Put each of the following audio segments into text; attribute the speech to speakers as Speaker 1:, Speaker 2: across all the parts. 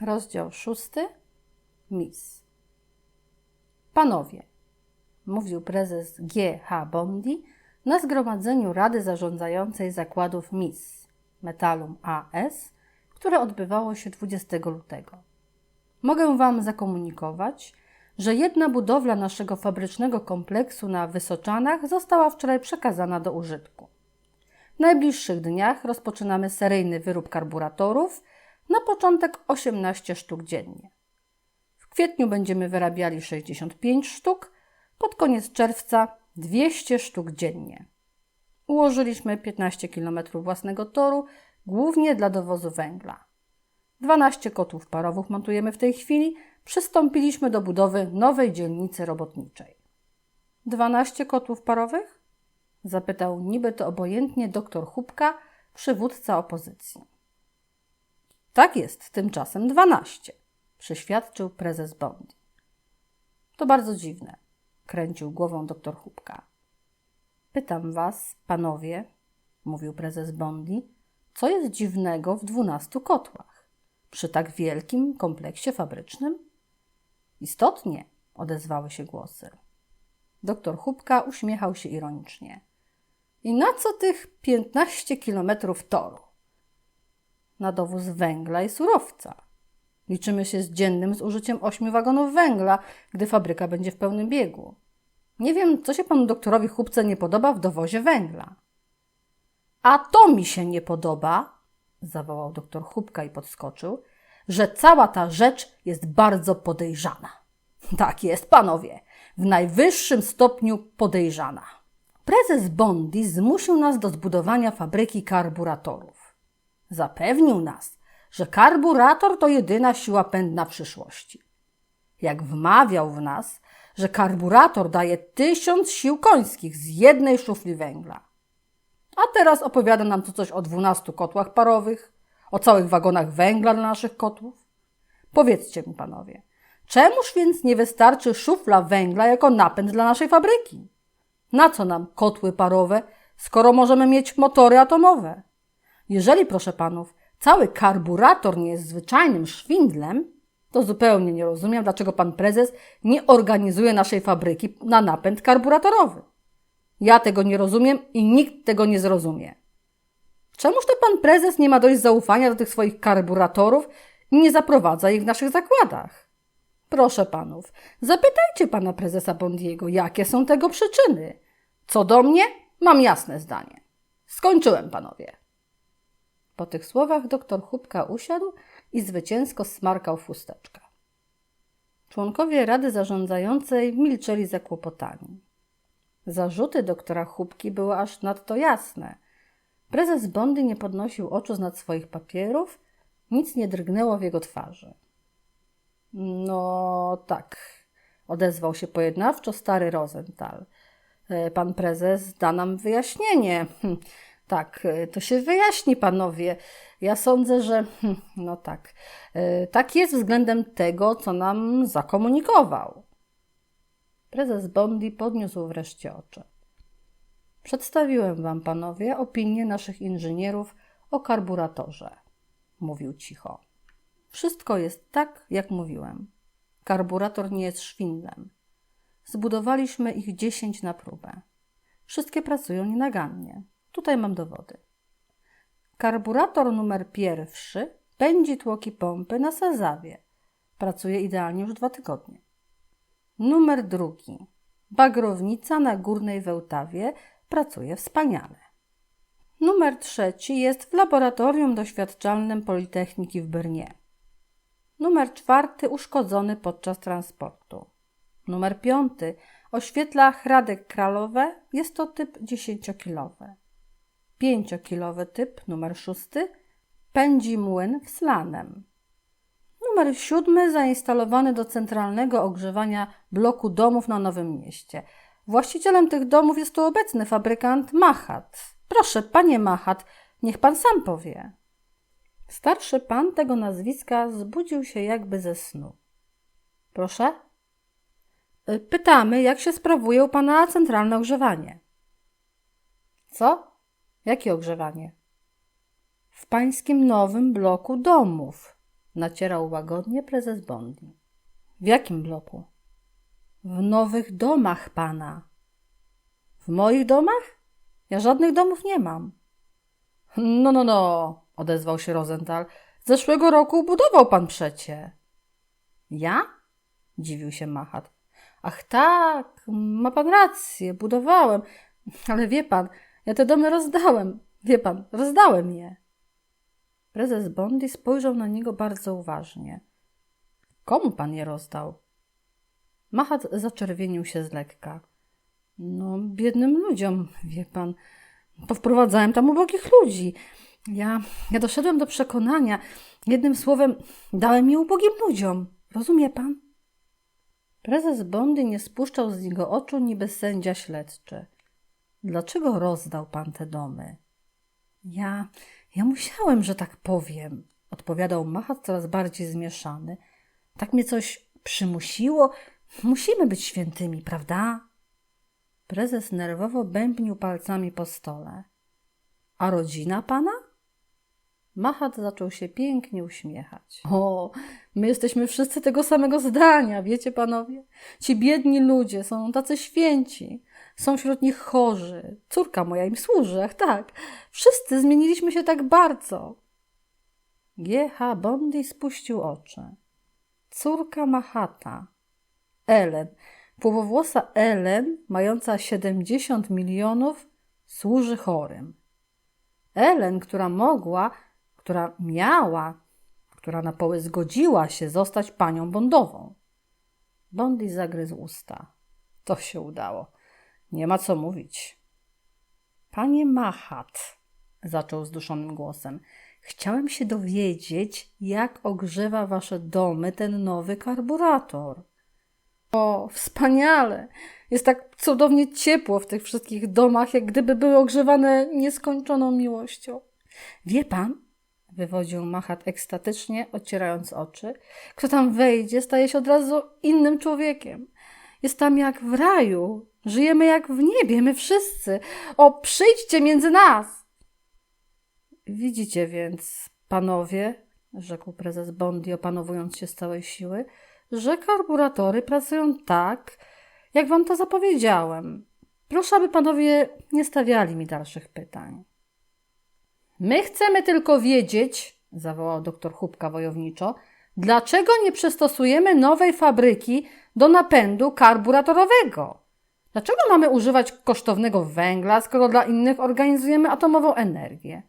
Speaker 1: Rozdział szósty. Miss. Panowie, mówił prezes G.H. Bondi na zgromadzeniu Rady Zarządzającej Zakładów MIS Metalum AS, które odbywało się 20 lutego. Mogę Wam zakomunikować, że jedna budowla naszego fabrycznego kompleksu na Wysoczanach została wczoraj przekazana do użytku. W najbliższych dniach rozpoczynamy seryjny wyrób karburatorów, na początek 18 sztuk dziennie. W kwietniu będziemy wyrabiali 65 sztuk, pod koniec czerwca 200 sztuk dziennie. Ułożyliśmy 15 km własnego toru, głównie dla dowozu węgla. 12 kotłów parowych montujemy w tej chwili. Przystąpiliśmy do budowy nowej dzielnicy robotniczej. 12 kotłów parowych? Zapytał niby to obojętnie doktor Hubka, przywódca opozycji. Tak jest, tymczasem 12, przyświadczył prezes Bondi. To bardzo dziwne, kręcił głową doktor Hubka. Pytam was, panowie, mówił prezes Bondi, co jest dziwnego w dwunastu kotłach przy tak wielkim kompleksie fabrycznym? Istotnie, odezwały się głosy. Doktor Hubka uśmiechał się ironicznie. I na co tych piętnaście kilometrów toru? Na dowóz węgla i surowca. Liczymy się z dziennym zużyciem ośmiu wagonów węgla, gdy fabryka będzie w pełnym biegu. Nie wiem, co się panu doktorowi Chubce nie podoba w dowozie węgla. A to mi się nie podoba, zawołał doktor Chubka i podskoczył, że cała ta rzecz jest bardzo podejrzana. Tak jest, panowie, w najwyższym stopniu podejrzana. Prezes Bondi zmusił nas do zbudowania fabryki karburatorów. Zapewnił nas, że karburator to jedyna siła pędna przyszłości. Jak wmawiał w nas, że karburator daje tysiąc sił końskich z jednej szufli węgla. A teraz opowiada nam tu coś o dwunastu kotłach parowych, o całych wagonach węgla dla naszych kotłów. Powiedzcie mi, panowie, czemuż więc nie wystarczy szufla węgla jako napęd dla naszej fabryki? Na co nam kotły parowe, skoro możemy mieć motory atomowe? Jeżeli, proszę panów, cały karburator nie jest zwyczajnym szwindlem, to zupełnie nie rozumiem, dlaczego pan prezes nie organizuje naszej fabryki na napęd karburatorowy. Ja tego nie rozumiem i nikt tego nie zrozumie. Czemuż to pan prezes nie ma dość zaufania do tych swoich karburatorów i nie zaprowadza ich w naszych zakładach? Proszę panów, zapytajcie pana prezesa Bondiego, jakie są tego przyczyny. Co do mnie, mam jasne zdanie. Skończyłem, panowie. Po tych słowach doktor Chubka usiadł i zwycięsko smarkał chusteczkę. Członkowie Rady Zarządzającej milczeli zakłopotani. Zarzuty doktora Chubki były aż nadto jasne. Prezes Bondy nie podnosił oczu z nad swoich papierów, nic nie drgnęło w jego twarzy. No tak, odezwał się pojednawczo stary Rosenthal. E, pan prezes da nam wyjaśnienie. Tak, e, to się wyjaśni, panowie. Ja sądzę, że hm, no tak, e, tak jest względem tego, co nam zakomunikował. Prezes Bondi podniósł wreszcie oczy. Przedstawiłem wam, panowie, opinię naszych inżynierów o karburatorze, mówił cicho. Wszystko jest tak, jak mówiłem. Karburator nie jest szwindlem. Zbudowaliśmy ich dziesięć na próbę. Wszystkie pracują nienagannie. Tutaj mam dowody. Karburator numer pierwszy pędzi tłoki pompy na Sezawie. Pracuje idealnie już dwa tygodnie. Numer drugi. Bagrownica na Górnej Wełtawie pracuje wspaniale. Numer trzeci jest w laboratorium doświadczalnym Politechniki w Brnie. Numer czwarty uszkodzony podczas transportu. Numer piąty oświetla Hradek Kralowe, jest to typ 10-kilowy. 5-kilowy typ, numer szósty, pędzi młyn w Slanem. Numer siódmy zainstalowany do centralnego ogrzewania bloku domów na Nowym Mieście. Właścicielem tych domów jest tu obecny fabrykant Machat. Proszę, panie Machat, niech pan sam powie. Starszy pan tego nazwiska zbudził się jakby ze snu. Proszę? Y, pytamy, jak się sprawuje u pana centralne ogrzewanie. Co? Jakie ogrzewanie? W pańskim nowym bloku domów Nacierał łagodnie prezes Bondi. W jakim bloku? W nowych domach pana. W moich domach? Ja żadnych domów nie mam. No, no, no, odezwał się Rosenthal. Zeszłego roku budował pan przecie. Ja? Dziwił się Machat. Ach tak, ma pan rację, budowałem. Ale wie pan, ja te domy rozdałem. Wie pan, rozdałem je. Prezes Bondi spojrzał na niego bardzo uważnie. Komu pan je rozdał? Machat zaczerwienił się z lekka. No, biednym ludziom, wie pan. Powprowadzałem tam ubogich ludzi. Ja, ja doszedłem do przekonania, jednym słowem, dałem je ubogim ludziom. Rozumie pan? Prezes Bondy nie spuszczał z niego oczu niby sędzia śledczy. Dlaczego rozdał pan te domy? Ja, ja musiałem, że tak powiem, odpowiadał Machat coraz bardziej zmieszany. Tak mnie coś przymusiło. Musimy być świętymi, prawda? Prezes nerwowo bębnił palcami po stole. A rodzina pana? Machat zaczął się pięknie uśmiechać. O, my jesteśmy wszyscy tego samego zdania, wiecie panowie? Ci biedni ludzie są tacy święci. Są wśród nich chorzy. Córka moja im służy, ach tak. Wszyscy zmieniliśmy się tak bardzo. G.H. Bondi spuścił oczy. Córka Mahata. Ellen. Płowowłosa Ellen, mająca 70 milionów, służy chorym. Ellen, która mogła, która miała, która na poły zgodziła się zostać panią Bondową. Bondi zagryzł usta. To się udało. Nie ma co mówić. Panie Machat, zaczął zduszonym głosem, chciałem się dowiedzieć, jak ogrzewa wasze domy ten nowy karburator. O, wspaniale! Jest tak cudownie ciepło w tych wszystkich domach, jak gdyby były ogrzewane nieskończoną miłością. Wie pan, wywodził Machat ekstatycznie, ocierając oczy, kto tam wejdzie, staje się od razu innym człowiekiem. Jest tam jak w raju. Żyjemy jak w niebie, my wszyscy. O, przyjdźcie między nas! Widzicie więc, panowie, rzekł prezes Bondi, opanowując się z całej siły, że karburatory pracują tak, jak wam to zapowiedziałem. Proszę, aby panowie nie stawiali mi dalszych pytań. My chcemy tylko wiedzieć, zawołał doktor Chubka wojowniczo, dlaczego nie przystosujemy nowej fabryki do napędu karburatorowego? Dlaczego mamy używać kosztownego węgla, skoro dla innych organizujemy atomową energię?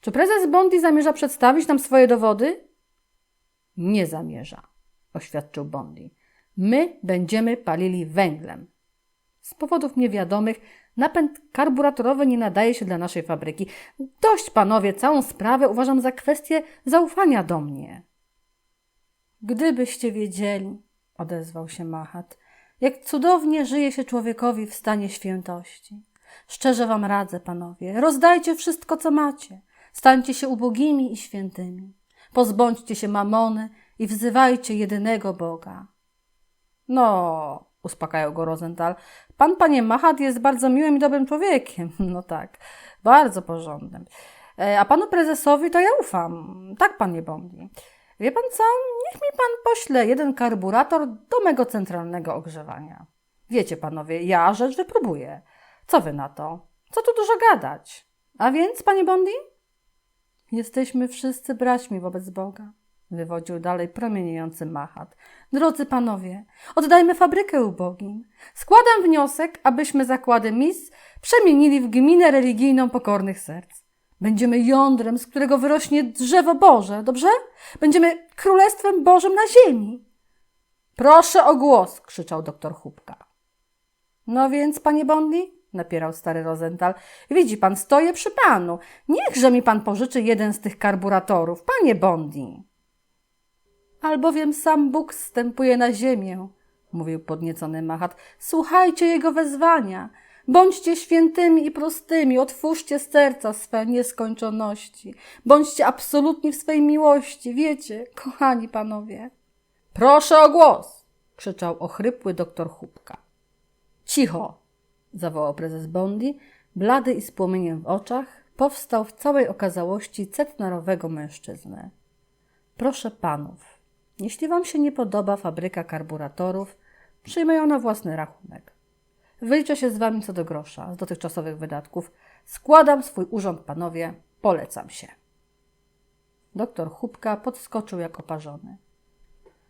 Speaker 1: Czy prezes Bondi zamierza przedstawić nam swoje dowody? Nie zamierza, oświadczył Bondi. My będziemy palili węglem. Z powodów niewiadomych napęd karburatorowy nie nadaje się dla naszej fabryki. Dość, panowie, całą sprawę uważam za kwestię zaufania do mnie. Gdybyście wiedzieli, odezwał się Machat, jak cudownie żyje się człowiekowi w stanie świętości. Szczerze wam radzę, panowie, rozdajcie wszystko, co macie. Stańcie się ubogimi i świętymi. Pozbądźcie się mamony i wzywajcie jedynego Boga. No, uspokajał go Rosenthal, pan, panie Machat, jest bardzo miłym i dobrym człowiekiem. No tak, bardzo porządnym. E, a panu prezesowi to ja ufam. Tak, panie Bondi. Wie pan co? Niech mi pan pośle jeden karburator do mego centralnego ogrzewania. Wiecie, panowie, ja rzecz wypróbuję. Co wy na to? Co tu dużo gadać? A więc, panie Bondi? Jesteśmy wszyscy braćmi wobec Boga, wywodził dalej promieniejący Machat. Drodzy panowie, oddajmy fabrykę ubogim. Składam wniosek, abyśmy zakłady mis przemienili w gminę religijną pokornych serc. Będziemy jądrem, z którego wyrośnie drzewo Boże, dobrze? Będziemy królestwem Bożym na ziemi. Proszę o głos, krzyczał doktor Chubka. No więc, panie Bondi, napierał stary Rosenthal, widzi pan, stoję przy panu. Niechże mi pan pożyczy jeden z tych karburatorów, panie Bondi. Albowiem sam Bóg zstępuje na ziemię, mówił podniecony Machat. Słuchajcie jego wezwania. Bądźcie świętymi i prostymi, otwórzcie serca swe nieskończoności. Bądźcie absolutni w swej miłości, wiecie, kochani panowie. Proszę o głos! krzyczał ochrypły doktor Chubka. Cicho! zawołał prezes Bondi, blady i z płomieniem w oczach, powstał w całej okazałości cetnarowego mężczyznę. Proszę panów, jeśli wam się nie podoba fabryka karburatorów, przyjmę ją na własny rachunek. Wyliczę się z wami co do grosza z dotychczasowych wydatków. Składam swój urząd, panowie, polecam się. Doktor Chubka podskoczył jak oparzony.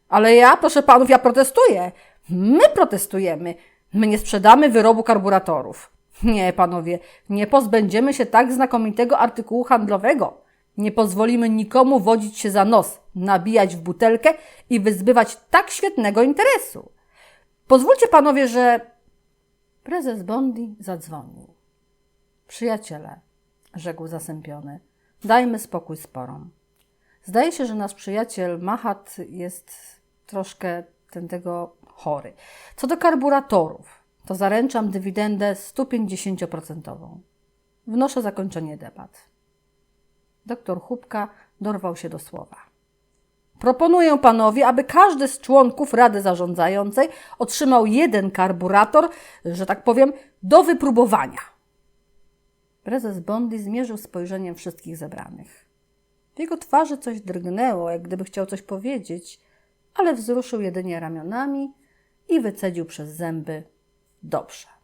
Speaker 1: Ale ja, proszę panów, ja protestuję. My protestujemy. My nie sprzedamy wyrobu karburatorów. Nie, panowie, nie pozbędziemy się tak znakomitego artykułu handlowego. Nie pozwolimy nikomu wodzić się za nos, nabijać w butelkę i wyzbywać tak świetnego interesu. Pozwólcie panowie, że. Prezes Bondi zadzwonił. Przyjaciele, rzekł zasępiony, dajmy spokój sporom. Zdaje się, że nasz przyjaciel Mahat jest troszkę ten tego chory. Co do karburatorów, to zaręczam dywidendę 150%. Wnoszę zakończenie debat. Doktor Chubka dorwał się do słowa. Proponuję panowie, aby każdy z członków Rady Zarządzającej otrzymał jeden karburator, że tak powiem, do wypróbowania. Prezes Bondi zmierzył spojrzeniem wszystkich zebranych. W jego twarzy coś drgnęło, jak gdyby chciał coś powiedzieć, ale wzruszył jedynie ramionami i wycedził przez zęby: Dobrze.